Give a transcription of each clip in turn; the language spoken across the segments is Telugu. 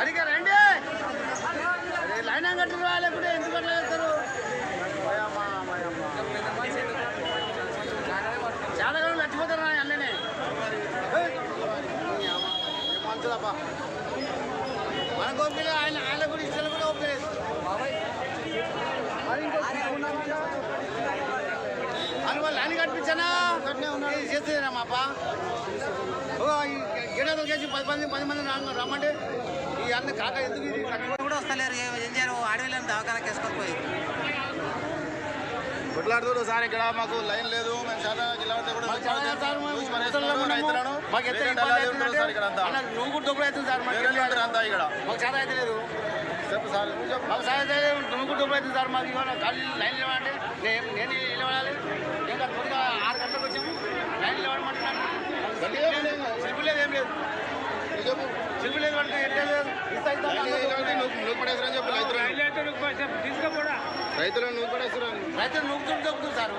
అడిగా రండి లైన్ కట్టిన లేకుంటే ఎందుకు అట్లా చేస్తారు? చాలా కాలం చచ్చిపోతారు నా అన్ననే. మంచిదబ్బా మన గోపిక ఆయన ఆయన కూడా ఇష్టాలు కూడా ఒప్పలేదు అని వాళ్ళు లైన్ కట్టించానా? ఇది అప్ప ఏడాది కేజీ పది మంది పది మంది రమ్మంటే కూడా వస్తలేరు ఏం చేయరు అడవిలో దవాఖానకి వేసుకొని పోయి. కొట్లాడుతున్నారు సార్ ఇక్కడ మాకు లైన్ లేదు మేము చాలా కిలోమీటర్ కూడా నువ్వు కూడా డబ్బులు అవుతుంది సార్ అంతా ఇక్కడ. మాకు చాలా అయితే లేదు. చెప్పు సార్. మాకు సార్ నువ్వు కూడా డబ్బులు అవుతుంది సార్ మాకు ఇవాళ ఖాళీ లైన్ ఇవ్వాలంటే నేను నేను ఇంకా కొద్దిగా ఆరు గంటలకు వచ్చాము లైన్ ఇవ్వమంటున్నాను శిల్పి లేదు ఏం లేదు నువ్వు చెప్పు శిల్పి లేదు అంటే ఎట్లా లేదు ఇస్తా ఇస్తా లైన్ లేదు కాబట్టి నువ్వు నువ్వు పడేస్తారని చెప్పు రైతులను. రైతులను నువ్వు పడేస్తున్నాను రైతులు నూకుతుంటే దొక్కుతుంది సార్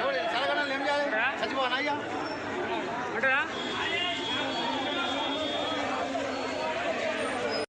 ఎవరు చదవడం ఏం చేయాలి? చచ్చిపోవాలి అయ్యా? అంటారా.